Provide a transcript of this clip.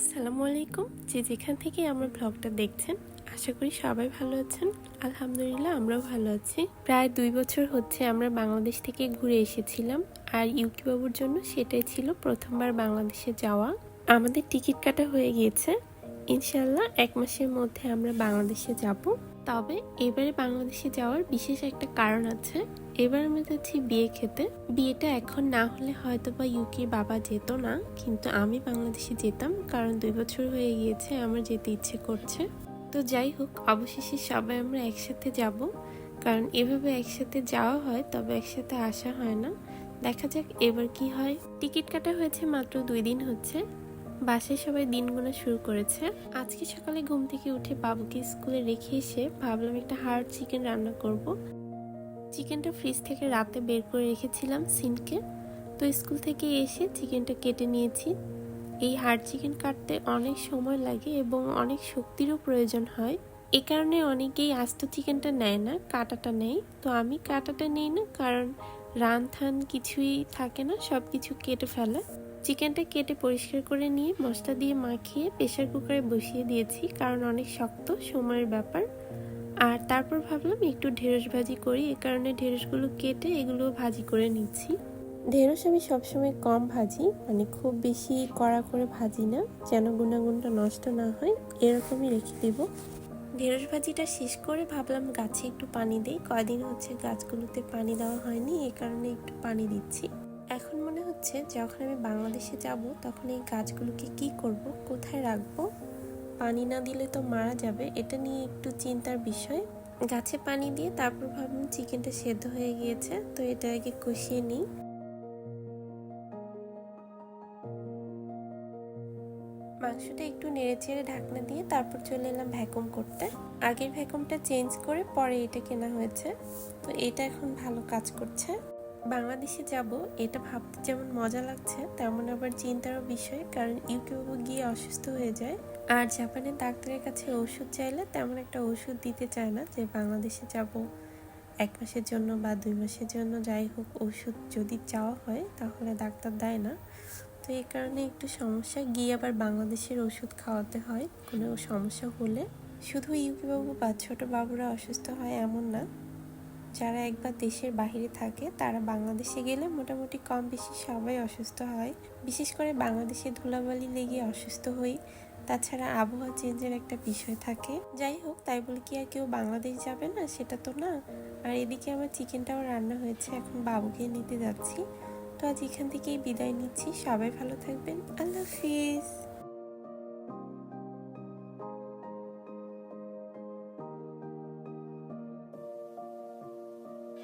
আসসালামু আলাইকুম। যে যেখান থেকে আমার ব্লগটা দেখছেন, আশা করি সবাই ভালো আছেন। আলহামদুলিল্লাহ, আমরাও ভালো আছি। প্রায় দুই বছর হচ্ছে আমরা বাংলাদেশ থেকে ঘুরে এসেছিলাম, আর ইউকি বাবুর জন্য সেটাই ছিল প্রথমবার বাংলাদেশে যাওয়া। আমাদের টিকিট কাটা হয়ে গিয়েছে। ইনশাল্লাহ এক মাসের মধ্যে আমরা বাংলাদেশে যাব। তবে এবারে বাংলাদেশে যাওয়ার বিশেষ একটা কারণ আছে। এবার আমি যাচ্ছি বিয়ে খেতে। বিয়েটা এখন না হলে হয়তো বা ইউকে বাবা যেত না, কিন্তু আমি বাংলাদেশে যেতাম কারণ দুই বছর হয়ে গিয়েছে, আমার যেতে ইচ্ছে করছে। তো যাই হোক, অবশেষে সবাই আমরা একসাথে যাব। কারণ এভাবে একসাথে যাওয়া হয়, তবে একসাথে আসা হয় না। দেখা যাক এবার কি হয়। টিকিট কাটা হয়েছে মাত্র দুই দিন হচ্ছে। বাসায় সবাই দিন গোনা শুরু করেছে। আজকে সকালে ঘুম থেকে উঠে বাবুকে স্কুলে রেখে এসে ভাবলাম একটা হার্ড চিকেন রান্না করব। চিকেনটা ফ্রিজ থেকে রাতে বের করে রেখেছিলাম সিনকে। তো স্কুল থেকে এসে চিকেনটা কেটে নিয়েছি। এই হার্ড চিকেন কাটতে অনেক সময় লাগে এবং অনেক শক্তিরও প্রয়োজন হয়। এ কারণে অনেকেই আস্ত চিকেনটা নেয় না, কাটাটা নেই তো আমি কাটাটা নেই না, কারণ রান থান কিছুই থাকে না সব কিছু কেটে ফেলে। চিকেনটা কেটে পরিষ্কার করে নিয়ে মশলা দিয়ে মাখিয়ে প্রেশার কুকারে বসিয়ে দিয়েছি, কারণ অনেক শক্ত সময়ের ব্যাপার। আর তারপর ভাবলাম একটু ঢেঁড়স ভাজি করি, এ কারণে ঢেঁড়সগুলো কেটে এগুলো ভাজি করে নিচ্ছি। ঢেঁড়স আমি সবসময় কম ভাজি মানে খুব বেশি কড়া করে ভাজি না, যেন গুণাগুণটা নষ্ট না হয়, এরকমই রেখে দেব। ঢেঁড়স ভাজিটা শেষ করে ভাবলাম গাছে একটু পানি দিই, কয়দিন হচ্ছে গাছগুলোতে পানি দেওয়া হয়নি এই কারণে একটু পানি দিচ্ছি। এখন মনে হচ্ছে যখন আমি বাংলাদেশে যাব, তখন এই গাছগুলোকে কি করব, কোথায় রাখব? পানি না দিলে তো মারা যাবে, এটা নিয়ে একটু চিন্তার বিষয়। গাছে পানি দিয়ে তারপর ভাবলাম চিকেনটা সেদ্ধ হয়ে গিয়েছে, তো এটা আগে কষিয়ে নিই। মাংসটা একটু নেড়ে চেড়ে ঢাকনা দিয়ে তারপর চলে এলাম ভ্যাকুম করতে। আগের ভ্যাকুমটা চেঞ্জ করে পরে এটা কেনা হয়েছে, তো এটা এখন ভালো কাজ করছে। বাংলাদেশে যাব, এটা ভাবতে যেমন মজা লাগছে, তেমন আবার চিন্তারও বিষয়, কারণ ইউকে বাবু গিয়ে অসুস্থ হয়ে যায়। আর জাপানের ডাক্তারের কাছে ওষুধ চাইলে তেমন একটা ওষুধ দিতে চায় না যে বাংলাদেশে যাব। এক মাসের জন্য বা দুই মাসের জন্য যাই হোক, ওষুধ যদি চাওয়া হয়, তাহলে ডাক্তার দেয় না। তো এই কারণে একটু সমস্যা, গিয়ে আবার বাংলাদেশের ওষুধ খাওয়াতে হয়, কোনো সমস্যা হলে। শুধু ইউকে বাবু বা ছোটো বাবুরা অসুস্থ হয় এমন না। যারা একবার দেশের বাহিরে থাকে, তারা বাংলাদেশে গেলে মোটামুটি কম বেশি সবাই অসুস্থ হয়। বিশেষ করে বাংলাদেশে ধুলাবালি লেগে অসুস্থ হই। তাছাড়া আবহাওয়া চেঞ্জের একটা বিষয় থাকে। যাই হোক, তাই বলে কি আর কেউ বাংলাদেশ যাবে না? সেটা তো না। আর এদিকে আমার চিকেনটাও রান্না হয়েছে, এখন বাবুকে নিতে যাচ্ছি। তো আজ এখান থেকেই বিদায় নিচ্ছি। সবাই ভালো থাকবেন। আল্লাহ হাফিজ।